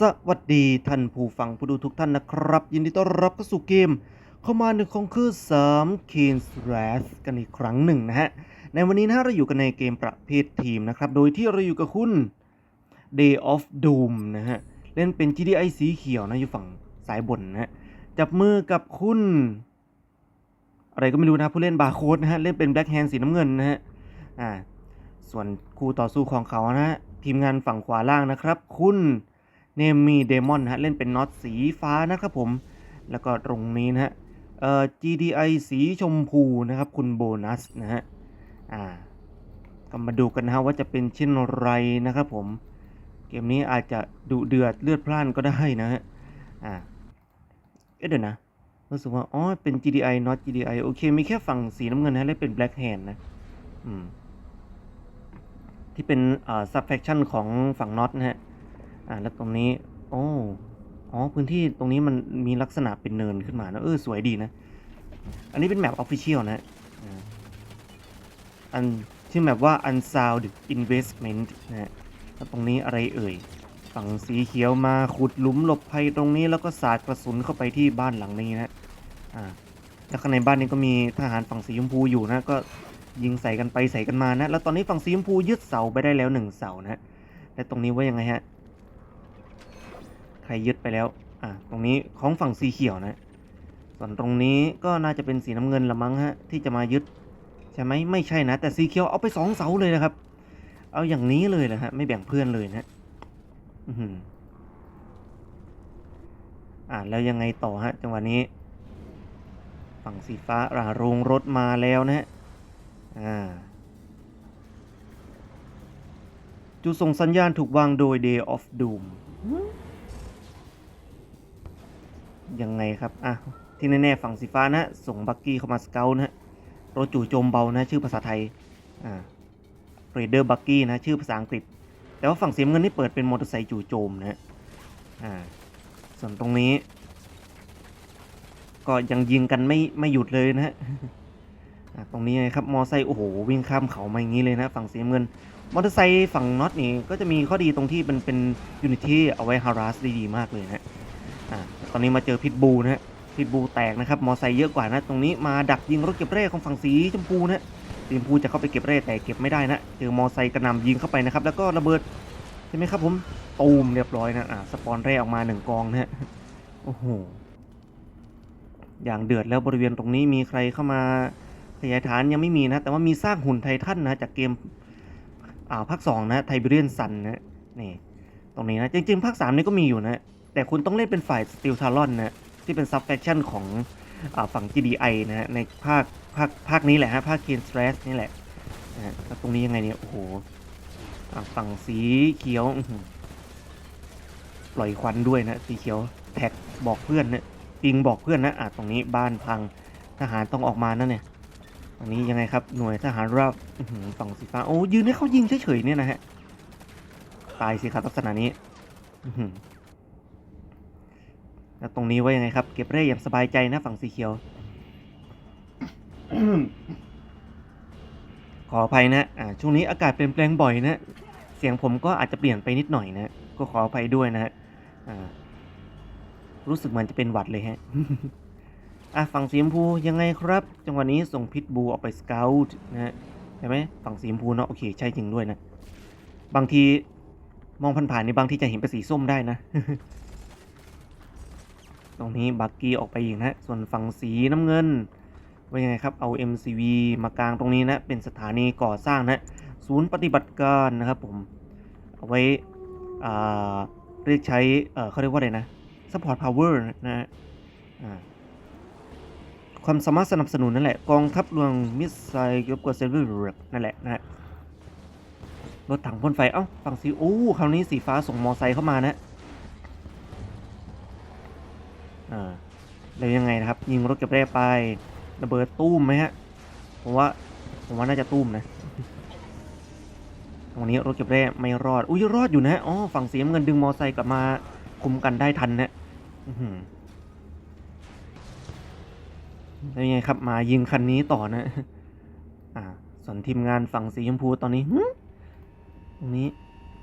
สวัสดีท่านผู้ฟังผู้ดูทุกท่านนะครับ ยินดีต้อนรับเข้าสู่เกมเข้ามาหนึ่งของคือ3 k e n s r a t h กันอีกครั้งหนึ่งนะฮะ ในวันนี้นะเราอยู่กันในเกมประเภททีมนะครับ โดยที่เราอยู่กับคุณ Day of Doom นะฮะ เล่นเป็น GDI สีเขียวนะอยู่ฝั่งสายบนนะฮะ จับมือกับคุณ อะไรก็ไม่รู้นะผู้เล่นบาร์โค้ดนะฮะ เล่นเป็นแบล็กแฮนสีน้ำเงินนะฮะอ่าส่วนคู่ต่อสู้ของเขานะฮะทีมงานฝั่งขวาล่างนะครับ คุณ เนมีเดมอนฮะเล่นเป็นน็อตสีฟ้านะครับผม แล้วก็ตรงนี้นะฮะเอ่อ GDI สีชมพูนะครับคุณโบนัสนะฮะอ่าก็มาดูกันนะฮะว่าจะเป็นเช่นไรนะครับผม เกมนี้อาจจะดุเดือดเลือดพล่านก็ได้นะฮะอ่าเอ๊ะเดี๋ยวนะรู้สึกว่าอ๋อเป็น GDI not GDI โอเค มีแค่ฝั่งสีน้ำเงินนะเล่นเป็น Black Hand นะอืมที่เป็นอ่า subfaction ของฝั่งน็อตนะฮะ อ่าแล้วตรงนี้โอ้อ๋อพื้นที่ตรงนี้มันมีลักษณะเป็นเนินขึ้นมานะเออสวยดีนะ อันนี้เป็นแมป official นะอันชื่อแมปว่า unsound investment นะฮะแล้วตรงนี้อะไรเอ่ย ฝั่งสีเขียวมาขุดหลุมหลบภัยตรงนี้แล้วก็สาดกระสุนเข้าไปที่บ้านหลังนี้นะอ่าแล้วข้างในบ้านนี้ก็มีทหารฝั่งสีชมพูอยู่นะก็ยิงใส่กันไปใส่กันมานะ แล้วตอนนี้ฝั่งสีชมพูยึดเสาไปได้แล้วหนึ่งเสานะ และตรงนี้ว่ายังไงฮะ ใครยึดไปแล้ว อ่าตรงนี้ของฝั่งสีเขียวนะ ส่วนตรงนี้ก็น่าจะเป็นสีน้ำเงินละมั้งฮะที่จะมายึดใช่ไหมไม่ใช่นะ แต่สีเขียวเอาไปสองเสาเลยนะครับ เอาอย่างนี้เลยนะฮะไม่แบ่งเพื่อนเลยนะอืออ่าแล้วยังไงต่อฮะจังหวะนี้ ฝั่งสีฟ้าอ่าโรงรถมาแล้วนะฮะอ่าจุดส่งสัญญาณถูกวางโดย Day of Doom ยังไงครับ อะ ที่แน่ๆฝั่งสีฟ้านะ ส่งบักกี้เข้ามาสเกลนะฮะรถจู่โจมเบานะ ชื่อภาษาไทย อ่า Raider Buggy นะ ชื่อภาษาอังกฤษ แต่ว่าฝั่งสีเงินนี่เปิดเป็นมอเตอร์ไซค์จู่โจมนะฮะ อ่า ส่วนตรงนี้ ก็ยังยิงกันไม่ไม่หยุดเลยนะฮะตรงนี้นะครับ มอไซค์โอ้โห วิ่งข้ามเขามาอย่างนี้เลยนะ ฝั่งสีเงิน มอเตอร์ไซค์ฝั่งน็อตนี่ก็จะมีข้อดีตรงที่มันเป็นยูนิตี้เอาไว้ฮาราสได้ดีมากเลยนะ ตอนนี้มาเจอพิทบูนะฮะพิทบูแตกนะครับ มอไซค์เยอะกว่านะ ตรงนี้มาดักยิงรถเก็บเร่ของฝั่งสีชมพูนะสีชมพูจะเข้าไปเก็บเร่แต่เก็บไม่ได้นะ เจอมอไซค์กระนำยิงเข้าไปนะครับ แล้วก็ระเบิดใช่ไหมครับผม ตูมเรียบร้อยนะ อ่า สปอนเร่ออกมาหนึ่งกองนะฮะ โอ้โห อย่างเดือดแล้วบริเวณตรงนี้มีใครเข้ามาขยายฐานยังไม่มีนะ แต่ว่ามีสร้างหุ่นไททันนะจากเกม อ่าภาคสองนะไทเบเรียนซันนะ นี่ ตรงนี้นะ จริงๆภาคสามนี่ก็มีอยู่นะ แต่คุณต้องเล่นเป็นฝ่ายสติลทารอนนะที่เป็นซับแฟคชั่นของอฝั่ง GDI นะฮะในภาคภาคภาคนี้แหละฮะภาคเคนสเตรสนี่แหละนะฮะแล้วตรงนี้ยังไงเนี่ย โอ้โหฝั่งสีเขียวปล่อยควันด้วยนะ สีเขียวแท็กบอกเพื่อนนะปิงบอกเพื่อนนะอ่าตรงนี้บ้านพังทหารต้องออกมานะเนี่ยตรงนี้ยังไงครับหน่วยทหารราบฝั่งสีฟ้าโอ้ยืนให้เขายิงเฉยๆเนี่ยนะฮะตายสิครับลักษณะนี้อื้ แล้วตรงนี้ว่ายังไงครับ เก็บเร่อย่างสบายใจนะฝั่งสีเขียว ขออภัยนะอ่าช่วงนี้อากาศเปลี่ยนแปลงบ่อยนะ เสียงผมก็อาจจะเปลี่ยนไปนิดหน่อยนะ ก็ขออภัยด้วยนะฮะอ่ารู้สึกเหมือนจะเป็นหวัดเลยฮะอะฝั่งสีชมพูยังไงครับ จังหวะนี้ส่งพิทบูออกไปสเกลนะฮะใช่ไหมฝั่งสีชมพูเนาะโอเคใช่จริงด้วยนะ บางทีมองผ่านๆนี่บางทีจะเห็นเป็นสีส้มได้นะ ตรงนี้บักกี้ออกไปอีกนะส่วนฝั่งสีน้ำเงินว่ายังไงครับเอา MCV มากลางตรงนี้นะเป็นสถานีก่อสร้างนะศูนย์ปฏิบัติการนะครับผมเอาไว้อ่าเรียกใช้เเขาเรียกว่าอะไรนะ support power นะฮะความสามารถสนับสนุนนั่นแหละ กองทัพรวงมิสไซล์ยบกว่าเซเวอร์นั่นแหละนะฮะรถถังพ่นไฟ เอ้าฝั่งสีโอ้คราวนี้สีฟ้าส่งมอไซค์เข้ามานะ อ่าแล้วยังไงนะครับ ยิงรถเก็บแร่ไประเบิดตู้มไหมฮะผมว่าผมว่าน่าจะตู้มนะตรงนี้รถเก็บแร่ไม่รอด อุ้ยรอดอยู่นะอ๋อฝั่งสีน้ำเงินดึงมอไซค์กลับมาคุมกันได้ทันนะแล้วยังไงครับมายิงคันนี้ต่อนะ อ่า ส่วนทีมงานฝั่งสีชมพูตอนนี้ตรงนี้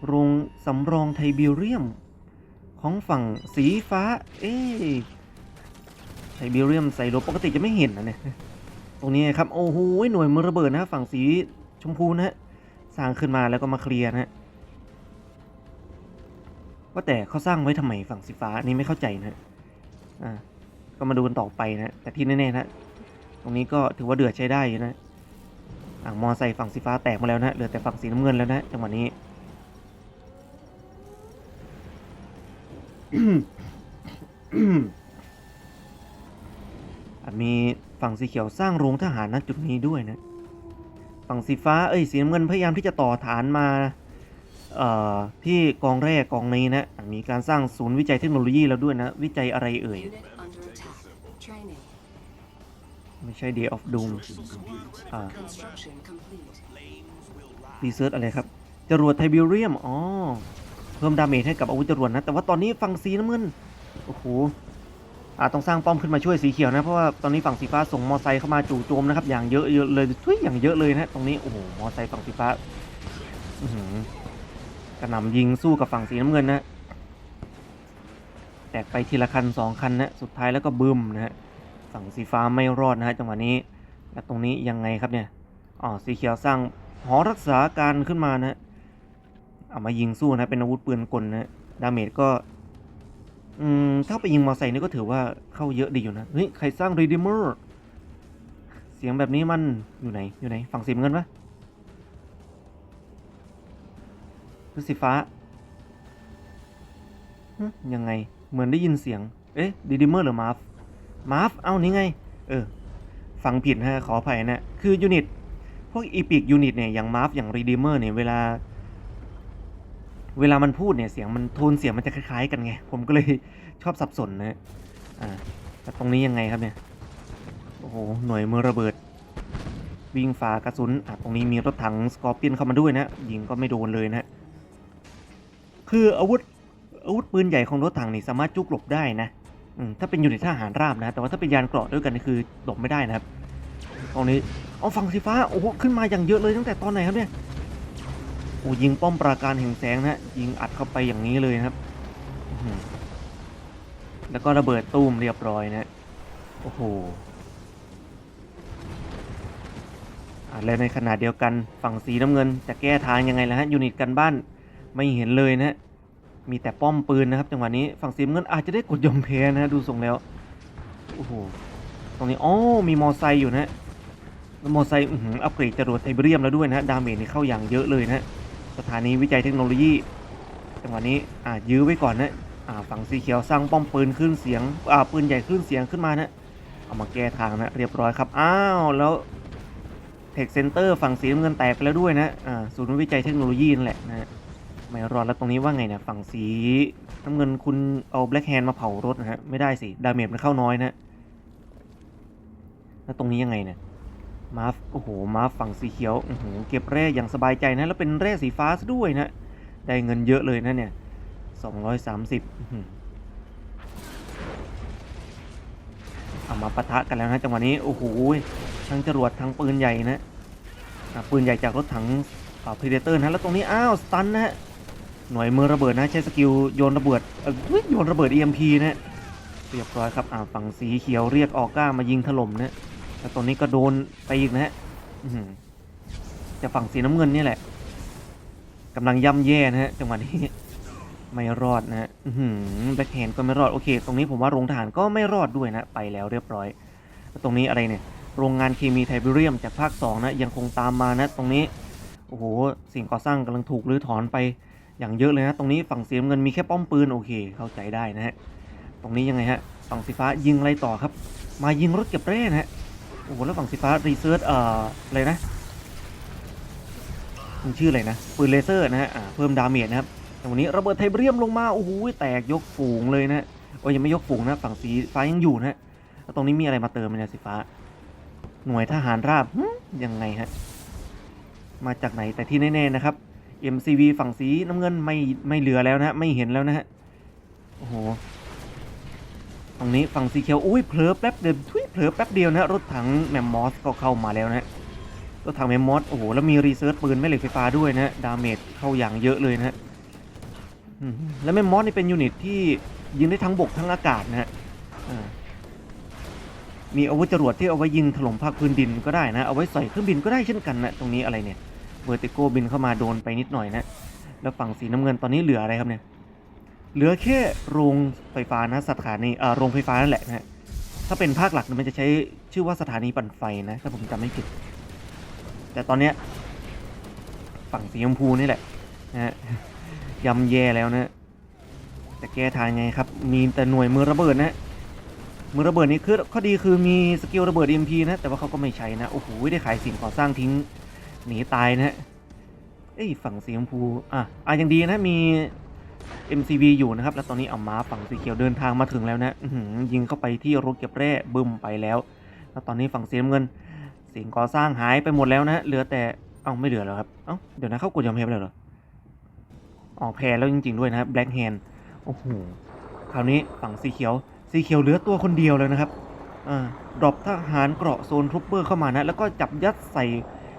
โรงสำรองไทเบเรียม ของฝั่งสีฟ้า เอ๊ะ ไซบีเรียมไซโลปกติจะไม่เห็นนะเนี่ย ตรงนี้ครับ โอ้โหหน่วยมือระเบิดนะฝั่งสีชมพูนะฮะ สร้างขึ้นมาแล้วก็มาเคลียร์นะฮะ ว่าแต่เขาสร้างไว้ทำไมฝั่งสีฟ้านนี้ไม่เข้าใจนะฮะอ่า ก็มาดูกันต่อไปนะ แต่ที่แน่ๆนะ ตรงนี้ก็ถือว่าเดือดใช้ได้อยู่นะอ่ามอไซฝั่งสีฟ้าแตกมาแล้วนะเหลือแต่ฝั่งสีน้ำเงินแล้วนะจังหวะนี้อาจมี มีฝั่งสีเขียวสร้างโรงทหารณจุดนี้ด้วยนะฝั่งสีฟ้าเอ้ยสีน้ำเงินพยายามที่จะต่อฐานมาเอ่อที่กองแรกกองนี้นะมีการสร้างศูนย์วิจัยเทคโนโลยีแล้วด้วยนะ วิจัยอะไรเอ่ย ไม่ใช่ Day of Doom อ่ารีเซิร์ชอะไรครับ จรวดไทเบเรียม อ๋อ เพิ่มดาเมจให้กับอาวุธจรวดนะ แต่ว่าตอนนี้ฝั่งสีน้ำเงิน โอ้โห อาต้องสร้างป้อมขึ้นมาช่วยสีเขียวนะ เพราะว่าตอนนี้ฝั่งสีฟ้าส่งมอไซค์เข้ามาจู่โจมนะครับ อย่างเยอะเยอะเลยทุยอย่างเยอะเลยนะตรงนี้โอ้โหมอไซค์ฝั่งสีฟ้าอืกระหน่ำยิงสู้กับฝั่งสีน้ำเงินนะแตกไปทีละคันสองคันนะสุดท้ายแล้วก็บึ้มนะฮะฝั่งสีฟ้าไม่รอดนะฮะจังหวะนี้แล้วตรงนี้ยังไงครับเนี่ยอ๋อสีเขียวสร้างหอรักษาการขึ้นมานะเอามายิงสู้นะเป็นอาวุธปืนกลนะดาเมจก็ อืมถ้าไปยิงมอไซค์นี่ก็ถือว่าเข้าเยอะดีอยู่นะเฮ้ยใครสร้างรีดิเมอร์เสียงแบบนี้มันอยู่ไหนอยู่ไหนฝั่งสีเงินปะหรือสีฟ้ายังไงเหมือนได้ยินเสียง เอ๊ะรีดิเมอร์หรือมาร์ฟมาร์ฟเอ้านี่ไง เออฟังผิดฮะขออภัยนะ คือยูนิต พวกอีพิกยูนิตเนี่ยอย่างมาร์ฟอย่างรีดิเมอร์เนี่ยเวลา เวลามันพูดเนี่ยเสียงมันโทนเสียงมันจะคล้ายๆกันไง ผมก็เลยชอบสับสนนะอ่าแต่ตรงนี้ยังไงครับเนี่ย โอ้โห หน่วยมือระเบิด วิ่งฝ่ากระสุนอะตรงนี้มีรถถังสกอร์เปียนเข้ามาด้วยนะ ยิงก็ไม่โดนเลยนะ คืออาวุธอาวุธปืนใหญ่ของรถถังนี่สามารถจุกหลบได้นะอืมถ้าเป็นอยูนิตทหารราบนะ แต่ว่าถ้าเป็นยานเกราะด้วยกันนี่คือหลบไม่ได้นะครับ ตรงนี้ เอาฝั่งสีฟ้า โอ้โห ขึ้นมาอย่างเยอะเลยตั้งแต่ตอนไหนครับเนี่ย อ้ยิงป้อมปราการแห่งแสงนะฮะยิงอัดเข้าไปอย่างนี้เลยนะครับ แล้วก็ระเบิดตู้มเรียบร้อยนะโอ้โหอะแล้วในขณะเดียวกันฝั่งสีน้ำเงิน จะแก้ทางยังไงล่ะฮะยูนิตกันบ้านไม่เห็นเลยนะมีแต่ป้อมปืนนะครับจังหวะนี้ฝั่งสีน้ำเงินอาจจะได้กดยอมแพ้นะดูทรงแล้วโอ้โหตรงนี้อ๋อมีมอไซค์อยู่นะมอไซค์อัปเกรดจรวดไทเบเรียมแล้วด้วยนะดาเมจนี่เข้าอย่างเยอะเลยนะ สถานีวิจัยเทคโนโลยีจังหวะนี้อ่ายื้อไว้ก่อนนะอ่าฝั่งสีเขียวสร้างป้อมปืนขึ้นเสียงอ่าปืนใหญ่ขึ้นเสียงขึ้นมานะเอามาแก้ทางนะเรียบร้อยครับอ้าวแล้วเทคเซนเตอร์ฝั่งสีน้ำเงินแตกไปแล้วด้วยนะอ่าศูนย์วิจัยเทคโนโลยีนั่นแหละนะไม่รอดแล้วตรงนี้ว่าไงเนี่ยฝั่งสีน้ำเงินคุณเอาแบล็คแฮนด์มาเผารถนะฮะไม่ได้สิดาเมจมันเข้าน้อยนะแล้วตรงนี้ยังไงเนี่ย มาฟโอ้โห มาฟฝั่งสีเขียวอื้อหือเก็บแร่อย่างสบายใจนะ แล้วเป็นแร่สีฟ้าซะด้วยนะ ได้เงินเยอะเลยนะเนี่ยสองร้อยสามสิบเอามาปะทะกันแล้วนะจังหวะนี้ โอ้โห ทั้งจรวดทั้งปืนใหญ่นะอะปืนใหญ่จากรถถังพรีเดเตอร์นะ แล้วตรงนี้อ้าว สตันนะฮะ หน่วยมือระเบิดนะ ใช้สกิลโยนระเบิดเออโยนระเบิด EMP นะเรียบร้อยครับอ่าฝั่งสีเขียวเรียกออกก้ามายิงถล่มนะ แล้วตอนนี้ก็โดนไปอีกนะฮะจะฝั่งสีน้ำเงินนี่แหละกำลังย่ำแย่นะฮะจังหวะนี้ไม่รอดนะฮะแบ็คแฮนด์ก็ไม่รอด โอเค ตรงนี้ผมว่าโรงทหารก็ไม่รอดด้วยนะ ไปแล้วเรียบร้อยแล้วตรงนี้อะไรเนี่ย โรงงานเคมีไทเบเรียมจากภาค 2 นะ ยังคงตามมานะ ตรงนี้ โอ้โห สิ่งก่อสร้างกำลังถูกรื้อถอนไปอย่างเยอะเลยนะ ตรงนี้ฝั่งสีน้ำเงินมีแค่ป้อมปืน โอเค เข้าใจได้นะฮะ ตรงนี้ยังไงฮะ ฝั่งสีฟ้ายิงอะไรต่อครับ มายิงรถเก็บแร่นะฮะ โอ้โหแล้วฝั่งสีฟ้ารีเซิร์ชเอ่ออะไรนะมันชื่ออะไรนะปืนเลเซอร์นะฮะเพิ่มดาเมจนะครับแต่วันนี้ระเบิดไทเบเรียมลงมาโอ้โหแตกยกฝูงเลยนะโอ้ยยังไม่ยกฝูงนะฝั่งสีฟ้ายังอยู่นะแล้วตรงนี้มีอะไรมาเติมไหมเนี่ยสีฟ้า หน่วยทหารราบยังไงฮะมาจากไหนแต่ที่แน่ๆนะครับ MCV ฝั่งสีน้ำเงินไม่ไม่เหลือแล้วนะฮะไม่เห็นแล้วนะฮะโอ้โห ตรงนี้ฝั่งสีเขียวอุ้ยเผลอแป๊บเดียวทุยเผลอแป๊บเดียวนะรถถังแมมมอสก็เข้ามาแล้วนะรถถังแมมมอสโอ้โหแล้วมีรีเซิร์ชปืนแม่เหล็กไฟฟ้าด้วยนะดาเมจเข้าอย่างเยอะเลยนะแล้วแม่มอสนี่เป็นยูนิตที่ยิงได้ทั้งบกทั้งอากาศนะฮะมีอาวุธจรวดที่เอาไว้ยิงถล่มภาคพื้นดินก็ได้นะ เอาไว้ใส่เครื่องบินก็ได้เช่นกันนะตรงนี้อะไรเนี่ยเวอร์ติโกบินเข้ามาโดนไปนิดหน่อยนะ แล้วฝั่งสีน้ำเงินตอนนี้เหลืออะไรครับเนี่ย เหลือแค่โรงไฟฟ้านะสถานีเอ่อโรงไฟฟ้านั่นแหละนะฮะถ้าเป็นภาคหลักมันจะใช้ชื่อว่าสถานีปั่นไฟนะถ้าผมจำไม่ผิด แต่ตอนเนี้ยฝั่งสีชมพูนี่แหละนะฮะยำแย่แล้วนะแต่แก้ทางไงครับ มีแต่หน่วยมือระเบิดนะมือระเบิดนี่คือข้อดีคือมีสกิลระเบิด EMP นะแต่ว่าเขาก็ไม่ใช้นะโอ้โหได้ขายสิ่งก่อสร้างทิ้งหนีตายนะฮะเอ้ยฝั่งสีชมพูอะอะยังดีนะมี MCV อยู่นะครับ แล้วตอนนี้เอาม้าฝั่งสีเขียวเดินทางมาถึงแล้วนะยิงเข้าไปที่รถเก็บแร่บึมไปแล้ว แล้วตอนนี้ฝั่งสีน้ำเงินสิ่งก่อสร้างหายไปหมดแล้วนะเหลือแต่เอ้าไม่เหลือแล้วครับเอ้าเดี๋ยวนะเข้ากดยอมแพ้ไปแล้วเหรออ๋อแพ้แล้วจริง ๆด้วยนะครับ Black Hand โอ้โหคราวนี้ฝั่งสีเขียวสีเขียวเหลือตัวคนเดียวเลยนะครับอ่าดรอปทหารเกราะโซนทรูปเปอร์เข้ามานะแล้วก็จับยัดใส่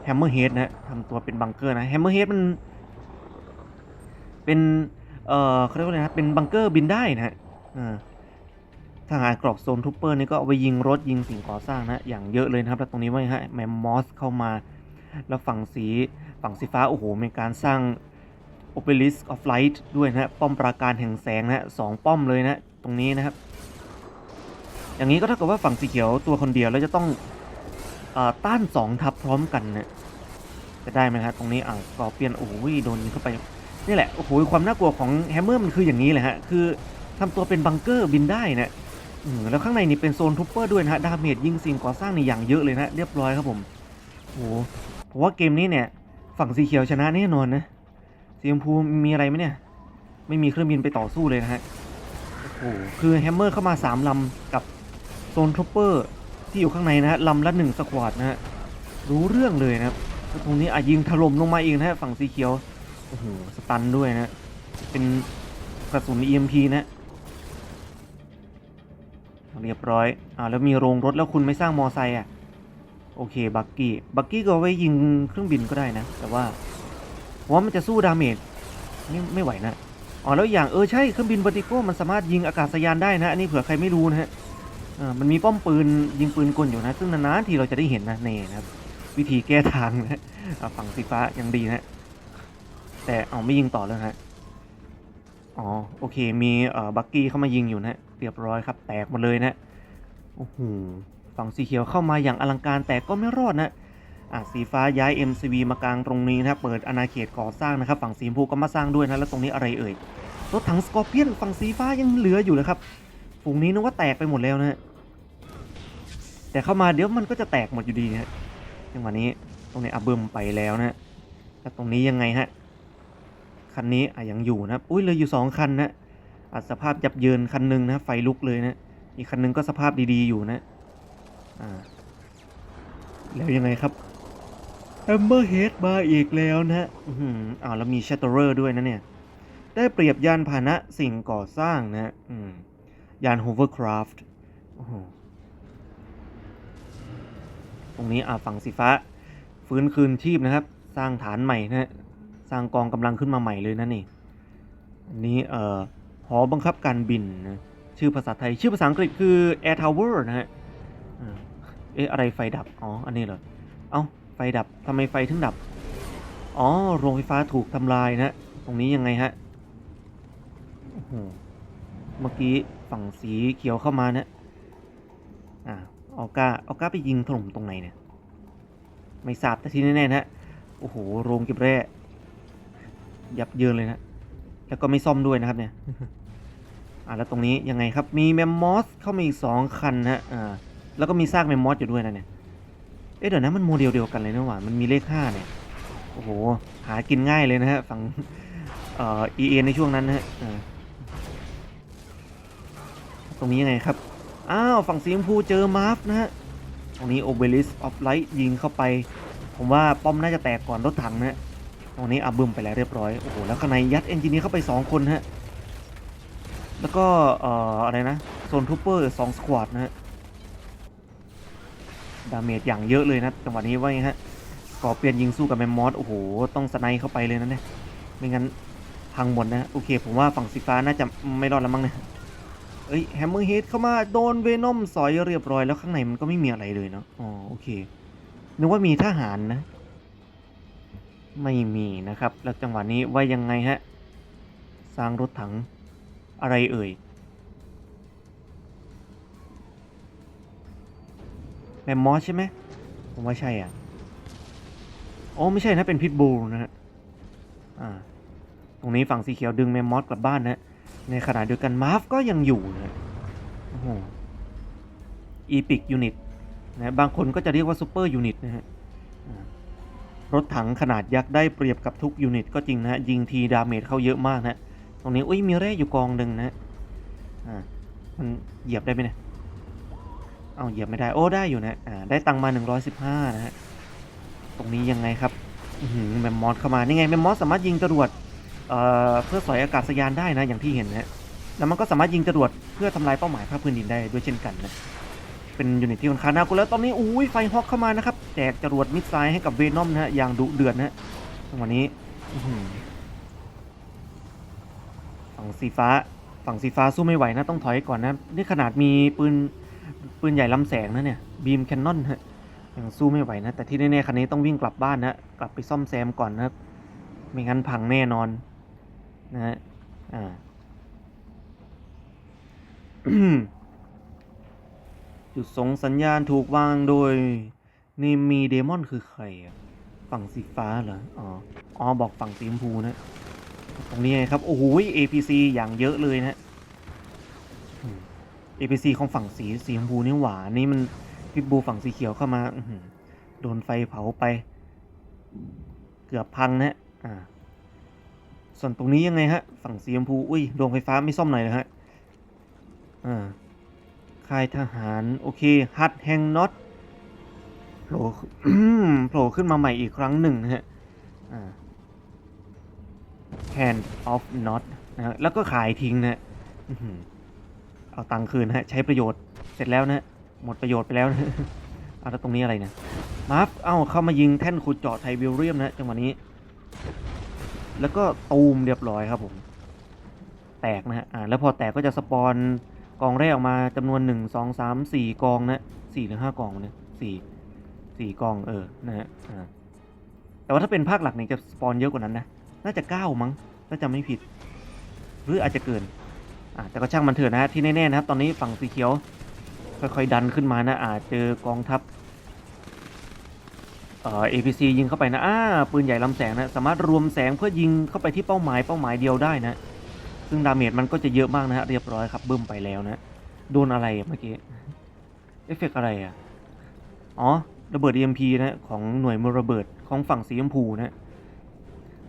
แฮมเมอร์เฮดนะทำตัวเป็นบังเกอร์นะแฮมเมอร์เฮดมันเป็น เอ่อเขาเรียกว่าอะไรนะเป็นบังเกอร์บินได้นะฮะอ่าทหารกรอบโซนทูปเปอร์นี่ก็เอาไปยิงรถยิงสิ่งก่อสร้างนะอย่างเยอะเลยนะครับแล้วตรงนี้ว่าฮะแมมมอสเข้ามา แล้วฝั่งสีฝั่งสีฟ้าโอ้โหมีการสร้าง Obelisk of Light ด้วยนะฮะป้อมปราการแห่งแสงนะฮะสองป้อมเลยนะตรงนี้นะครับอย่างนี้ก็เท่ากับว่าฝั่งสีเขียวตัวคนเดียวแล้วจะต้องอต้านสองทัพพร้อมกันนะจะได้ไหมครับตรงนี้อ่าสกอเปียนโอ้โหโดนยิงเข้าไป นี่แหละ โอ้โห ความน่ากลัวของแฮมเมอร์มันคืออย่างนี้แหละฮะ คือทำตัวเป็นบังเกอร์บินได้นะแล้วข้างในนี่เป็นโซนทูปเปอร์ด้วยนะฮะ ดาเมจยิงสิ่งก่อสร้างนี่อย่างเยอะเลยนะเรียบร้อยครับผม โอ้โหผมว่าเกมนี้เนี่ย ฝั่งสีเขียวชนะแน่นอนนะ สีชมพูมีอะไรไหมเนี่ย ไม่มีเครื่องบินไปต่อสู้เลยนะฮะ โอ้โห คือแฮมเมอร์เข้ามาสามลำกับโซนทูปเปอร์ที่อยู่ข้างในนะฮะลำละหนึ่งสควอตนะฮะ รู้เรื่องเลยนะครับตรงนี้อะยิงถล่มลงมาอีกนะฮะฝั่งสีเขียว อ้โหสตันด้วยนะ เป็นกระสุน EMP นะเรียบร้อยอ่าแล้วมีโรงรถแล้วคุณไม่สร้างมอไซค์อะ โอเค บักกี้ บักกี้ก็เอาไว้ยิงเครื่องบินก็ได้นะ แต่ว่าว่ามันจะสู้ดาเมจไม่ไม่ไหวนะ อ๋อ แล้วอย่างเออใช่ เครื่องบินเวอติโก้มันสามารถยิงอากาศยานได้นะ อันนี้เผื่อใครไม่รู้นะฮะอ่ามันมีป้อมปืนยิงปืนกลอยู่นะ ซึ่งนานๆทีเราจะได้เห็นนะเน่นะครับ วิธีแก้ทางนะฝั่งสีฟ้ายังดีนะ แต่เอาไม่ยิงต่อแล้วฮะ อ๋อโอเคมีเอ่อบักกี้เข้ามายิงอยู่นะเรียบร้อยครับ แตกหมดเลยนะโอ้โหฝั่งสีเขียวเข้ามาอย่างอลังการแต่ก็ไม่รอดนะอะสีฟ้าย้าย MCV มากลางตรงนี้นะเปิดอาณาเขตก่อสร้างนะครับ ฝั่งสีชมพูก็มาสร้างด้วยนะแล้วตรงนี้อะไรเอ่ยรถถังสกอร์เปียนฝั่งสีฟ้ายังเหลืออยู่เลยครับฝูงนี้นึกว่าแตกไปหมดแล้วนะแต่เข้ามาเดี๋ยวมันก็จะแตกหมดอยู่ดีนะฮะจังหวะนี้ตรงนี้อับเบิมไปแล้วนะแล้วตรงนี้ยังไงฮะ คันนี้อะยังอยู่นะอุ้ยเลยอยู่สองคันนะอะสภาพยับเยินคันหนึ่งนะไฟลุกเลยนะอีกคันหนึงก็สภาพดีๆอยู่นะอ่าแล้วยังไงครับแอมเบอร์เฮดมาอีกแล้วนะอือหืออ่าแล้วมีชัตเตอร์ด้วยนะเนี่ย ได้เปรียบยานพาหนะสิ่งก่อสร้างนะอืมยานโฮเวอร์คราฟต์ตรงนี้อ่าฝั่งสีฟ้า ฟื้นคืนชีพนะครับ สร้างฐานใหม่นะ สร้างกองกำลังขึ้นมาใหม่เลยนะนี่อันนี้เอ่อหอบังคับการบินนะชื่อภาษาไทย ชื่อภาษาอังกฤษคือ Air Tower นะฮะเอ๊ะอะไรไฟดับ อ๋อ อันนี้เหรอ เอ้า ไฟดับทำไมไฟถึงดับ อ๋อ โรงไฟฟ้าถูกทำลายนะ ตรงนี้ยังไงฮะโอ้โหเมื่อกี้ฝั่งสีเขียวเข้ามานะอ่าออก้าออก้าไปยิงถล่มตรงไหนเนี่ย ไม่ทราบแต่ที่แน่ๆนะฮะโอ้โห โรงเก็บแร่ ยับเยินเลยนะแล้วก็ไม่ซ่อมด้วยนะครับเนี่ยอ่าแล้วตรงนี้ยังไงครับมีแมมมอสเข้ามาอีกสองคันนะฮะอ่าแล้วก็มีซากแมมมอสอยู่ด้วยนะเนี่ยเอ๊ะเดี๋ยวนะมันโมเดลเดียวกันเลยนะหว่ามันมีเลขห้าเนี่ยโอ้โหหากินง่ายเลยนะฮะฝั่งเอ่อ EA ในช่วงนั้นนะฮะอ่าตรงนี้ยังไงครับอ้าวฝั่งสีชมพูเจอมาร์ฟนะฮะตรงนี้ Obelisk of Light ยิงเข้าไป ผมว่าป้อมน่าจะแตกก่อนรถถังนะฮะ ตรงนี้อับบึมไปแล้วเรียบร้อย โอ้โห แล้วข้างในยัดเอนจิเนียร์เข้าไป 2 คนฮะ แล้วก็เอ่ออะไรนะ โซนทูเปอร์สองสควอตนะฮะ ดาเมจอย่างเยอะเลยนะจังหวะนี้ว่าไงฮะกอเปลี่ยนยิงสู้กับแมมมอส โอ้โห ต้องสไนเข้าไปเลยนะเนี่ย ไม่งั้นพังหมดนะ โอเค ผมว่าฝั่งสีฟ้าน่าจะไม่รอดแล้วมั้งเนี่ยเอ้ยแฮมเมอร์เฮดเข้ามาโดนเวนอมสอยเรียบร้อยแล้วข้างในมันก็ไม่มีอะไรเลยเนาะ อ๋อ โอเค นึกว่ามีทหารนะ ไม่มีนะครับ แล้วจังหวะนี้ว่ายังไงฮะ สร้างรถถังอะไรเอ่ยแมมมอสใช่ไหมผมว่าใช่อะโอ้ไม่ใช่นะเป็นพิทบูลนะฮะอ่าตรงนี้ฝั่งสีเขียวดึงแมมมอสกลับบ้านนะในขณะเดียวกันมาร์ฟก็ยังอยู่นะโอ้โหอีพิกยูนิตนะบางคนก็จะเรียกว่าซูเปอร์ยูนิตนะฮะ รถถังขนาดยักษ์ได้เปรียบกับทุกยูนิตก็จริงนะฮะ ยิงทีดาเมจเข้าเยอะมากนะ ตรงนี้อุ้ยมีแร่อยู่กองหนึ่งนะอ่ามันเหยียบได้ไหมเนี่ยเอาเหยียบไม่ได้โอ้ได้อยู่นะอ่าได้ตังมา 115 นะฮะตรงนี้ยังไงครับอื้อหือแมมมอสเข้ามานี่ไงแมมมอสสามารถยิงจรวดเอ่อเพื่อสอยอากาศยานได้นะอย่างที่เห็นนะแล้วมันก็สามารถยิงจรวดเพื่อทำลายเป้าหมายภาคพื้นดินได้ด้วยเช่นกันนะ เป็นยูนิตที่ค่อนข้างน่ากลัวแล้วตอนนี้อุ้ยไฟฮอกเข้ามานะครับแจกจรวดมิสไซล์ให้กับเวนอมนะฮะอย่างดุเดือดนะฮะจังหวะนี้ฝั่งสีฟ้าฝั่งสีฟ้าสู้ไม่ไหวนะต้องถอยก่อนนะนี่ขนาดมีปืนปืนใหญ่ลำแสงนะเนี่ยบีมแคนนอนฮะยังสู้ไม่ไหวนะ แต่ที่แน่ๆคันนี้ต้องวิ่งกลับบ้านนะกลับไปซ่อมแซมก่อนนะไม่งั้นพังแน่นอนนะฮะอ่า จุดส่งสัญญาณถูกวางโดยนี่มีเดมอนคือใครอะฝั่งสีฟ้าเหรอ อ๋อ อ๋อ บอกฝั่งสีชมพูนะ ตรงนี้ไงครับ โอ้โห APC อย่างเยอะเลยนะอืม APC ของฝั่งสีสีชมพูนี่หวานนี่มันพิบูฝั่งสีเขียวเข้ามาโดนไฟเผาไป เกือบพังนะอ่า ส่วนตรงนี้ยังไงฮะ ฝั่งสีชมพู อุ้ย โรงไฟฟ้าไม่ซ่อมหน่อยนะฮะ อ่า ค่ายทหาร โอเค ฮัดแฮงน็อตโผล่โผล่ขึ้นมาใหม่อีกครั้งหนึ่งนะฮะอ่า hand of not นะฮะแล้วก็ขายทิ้งนะฮะเอาตังค์คืนนะฮะ ใช้ประโยชน์เสร็จแล้วนะ หมดประโยชน์ไปแล้วนะเอาแล้วตรงนี้อะไรเนี่ยมาร์ฟเอ้าเข้ามายิงแท่นขุดเจาะไทวิลเรียมนะจังหวะนี้ แล้วก็ตูมเรียบร้อยครับผม แตกนะฮะอ่าแล้วพอแตกก็จะสปอน กองแรกออกมาจำนวนหนึ่งสองสามสี่กองนะสี่หรือห้ากองเนี่ยสี่สี่กองเออนะฮะแต่ว่าถ้าเป็นภาคหลักเนี่ยจะสปอนเยอะกว่านั้นนะ น่าจะเก้ามั้งถ้าจำไม่ผิด หรืออาจจะเกินอ่าแต่ก็ช่างมันเถอะนะฮะที่แน่ๆนะครับตอนนี้ฝั่งสีเขียว ค่อยๆดันขึ้นมานะอาจเจอกองทัพเอ่อ APC ยิงเข้าไปนะอ่าปืนใหญ่ลำแสงนะสามารถรวมแสงเพื่อยิงเข้าไปที่เป้าหมายเป้าหมายเดียวได้นะ ซึ่งดาเมจมันก็จะเยอะมากนะฮะเรียบร้อยครับบึ้มไปแล้วนะโดนอะไรเมื่อกี้เอฟเฟกต์อะไรอะอ๋อระเบิด EMP นะของหน่วยมือระเบิดของฝั่งสีชมพูนะ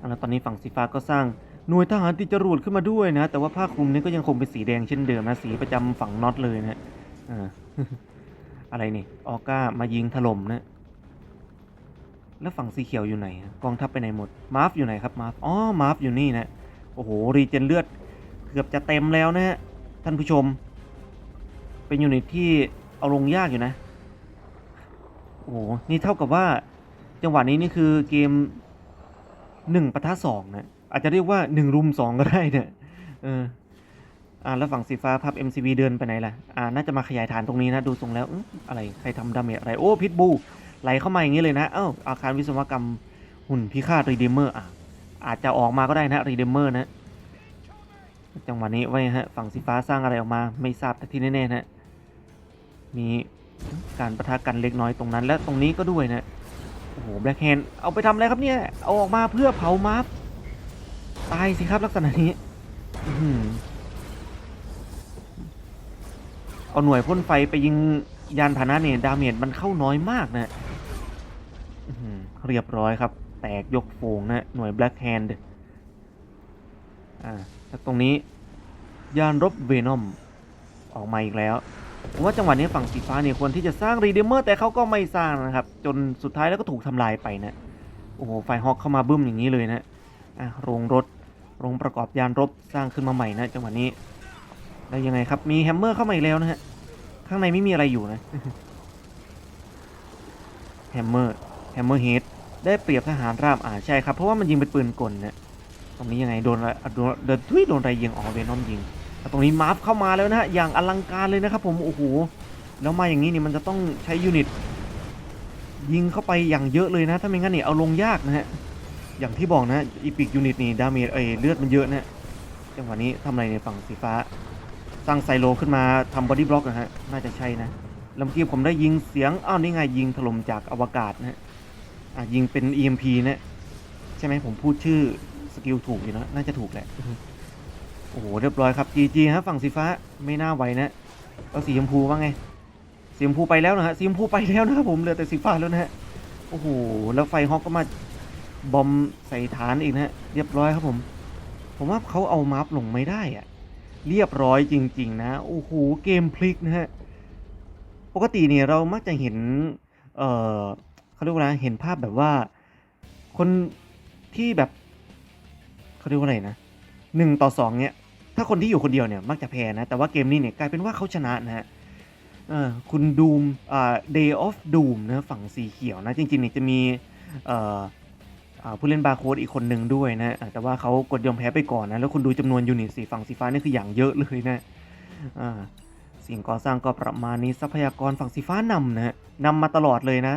แล้วตอนนี้ฝั่งสีฟ้าก็สร้างหน่วยทหารติดจรวดขึ้นมาด้วยนะ แต่ว่าผ้าคลุมนี้ก็ยังคงเป็นสีแดงเช่นเดิมนะสีประจำฝั่งน็อตเลยนะอ่าอะไรนี่ออก้ามายิงถล่มนะแล้วฝั่งสีเขียวอยู่ไหน กองทัพไปไหนหมดมาร์ฟอยู่ไหนครับมาร์ฟอ๋อมาร์ฟอยู่นี่นะโอ้โหรีเจนเลือด กือบจะเต็มแล้วนะฮะท่านผู้ชม เป็นยูนิตที่เอาลงยากอยู่นะ โอ้โห นี่เท่ากับว่า จังหวะนี้นี่คือเกมหนึ่งปะทะสองนะอาจจะเรียกว่าหนึ่งรุมสองก็ได้เนี่ยเอออ่าแล้วฝั่งสีฟ้าพับ MCV เดินไปไหนล่ะ อ่า น่าจะมาขยายฐานตรงนี้นะ ดูทรงแล้วออะไร ใครทำดาเมจอะไร โอ้ พิทบู ไหลเข้ามาอย่างนี้เลยนะ เอ้า อาคารวิศวกรรมหุ่นพิฆาตรีเดมเมอร์ อะอาจจะออกมาก็ได้นะรีเดมเมอร์นะ จังหวะนี้ไว้ฮะฝั่งสีฟ้าสร้างอะไรออกมาไม่ทราบแต่ที่แน่ๆนะมีการประทะกันเล็กน้อยตรงนั้น และตรงนี้ก็ด้วยนะโอ้โหแบล็คแฮนเอาไปทำอะไรครับเนี่ย เอาออกมาเพื่อเผามาร์ฟตายสิครับลักษณะนี้อเอาหน่วยพ่นไฟไปยิงยานพาหนะเนี่ยดาเมจมันเข้าน้อยมากนะเรียบร้อยครับ แตกยกโฟงนะหน่วยแบล็คแฮนด์ อ่าแล้วตรงนี้ยานรบเวนอมออกมาอีกแล้วผมว่าจังหวะนี้ฝั่งสีฟ้าเนี่ยควรที่จะสร้างรีเดมเมอร์แต่เขาก็ไม่สร้างนะครับ จนสุดท้ายแล้วก็ถูกทำลายไปนะโอ้โหไฟฮอกเข้ามาบึ้มอย่างนี้เลยนะอะโรงรถโรงประกอบยานรบสร้างขึ้นมาใหม่นะจังหวะนี้แล้วยังไงครับมีแฮมเมอร์เข้ามาอีกแล้วนะฮะข้างในไม่มีอะไรอยู่นะแฮมเมอร์แฮมเมอร์เฮดได้เปรียบทหารราบอ่าใช่ครับ เพราะว่ามันยิงเป็นปืนกลนะ ตรงนี้ยังไงโดนอะไรอะโดนเดินทุยโดนอะไรยิงอ๋อเวนอมยิงตรงนี้มาร์ฟเข้ามาแล้วนะฮะอย่างอลังการเลยนะครับผมโอ้โหแล้วมาอย่างนี้นี่มันจะต้องใช้ยูนิตยิงเข้าไปอย่างเยอะเลยนะถ้าไม่งั้นนี่เอาลงยากนะฮะอย่างที่บอกนะอีพิกยูนิตนี่ดาเมจเอเลือดมันเยอะนะจังหวะนี้ทำอะไรในฝั่งสีฟ้า สร้างไซโลขึ้นมาทำบอดี้บล็อกนะฮะน่าจะใช่นะล้วเกี้ผมได้ยิงเสียงอ้าวนี่ไงยิงถล่มจากอวกาศนะฮะอะยิงเป็น EMP นะใช่ไหมผมพูดชื่อ สกิลถูกอยู่นะน่าจะถูกแหละ โอ้โห เรียบร้อยครับ GG ฮะฝั่งสีฟ้าไม่น่าไหวนะแล้วสีชมพูว่าไงสีชมพูไปแล้วนะฮะสีชมพูไปแล้วนะครับผมเหลือแต่สีฟ้าแล้วนะฮะโอ้โหแล้วไฟฮอกก็มาบอมใส่ฐานอีกนะฮะเรียบร้อยครับผม ผมว่าเขาเอามาร์ปลงไม่ได้อะเรียบร้อยจริง ๆ นะโอ้โหเกมพลิกนะฮะปกติเนี่ยเรามักจะเห็นเออเขาเรียกว่าอะไรเห็นภาพแบบว่า คนที่แบบ เขาเรียกว่าอะไรนะหนึ่งต่อสองเนี่ยถ้าคนที่อยู่คนเดียวเนี่ยมักจะแพ้นะ แต่ว่าเกมนี้เนี่ยกลายเป็นว่าเขาชนะนะฮะคุณดูมอ่า Day of Doom นะฝั่งสีเขียวนะ จริงๆเนี่ยจะมีเอ่ออ่าผู้เล่นบาร์โค้ดอีกคนหนึ่งด้วยนะ แต่ว่าเขากดยอมแพ้ไปก่อนนะ แล้วคุณดูจำนวนยูนิตสีฝั่งสีฟ้านี่คืออย่างเยอะเลยนะอ่าสิ่งก่อสร้างก็ประมาณนี้ทรัพยากรฝั่งสีฟ้านำนะฮะนำมาตลอดเลยนะ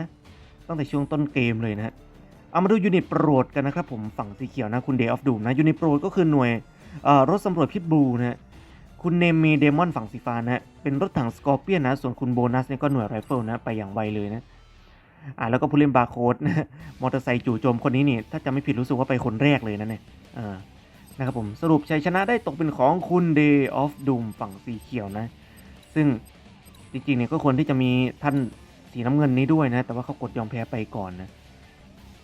ตั้งแต่ช่วงต้นเกมเลยนะฮะ เอามาดูยูนิตโปรดกันนะครับผมฝั่งสีเขียวนะคุณ Day of Doom นะยูนิตโปรดก็คือหน่วยรถสำรวจพิทบูนะฮะคุณเนมมีเดมอนฝั่งสีฟ้านะฮะเป็นรถถังสกอร์เปียนนะส่วนคุณโบนัสเนี่ยก็หน่วยไรเฟิลนะไปอย่างไวเลยนะอ่าแล้วก็ผู้เล่นบาร์โค้ดนะมอเตอร์ไซค์จู่โจมคนนี้นี่ถ้าจะไม่ผิดรู้สึกว่าไปคนแรกเลยนะเนี่ยอ่านะครับผมสรุปชัยชนะได้ตกเป็นของคุณ Day of Doom ฝั่งสีเขียวนะ ซึ่งจริงๆเนี่ยก็ควรที่จะมีท่านสีน้ำเงินนี้ด้วยนะ แต่ว่าเขากดยอมแพ้ไปก่อนนะ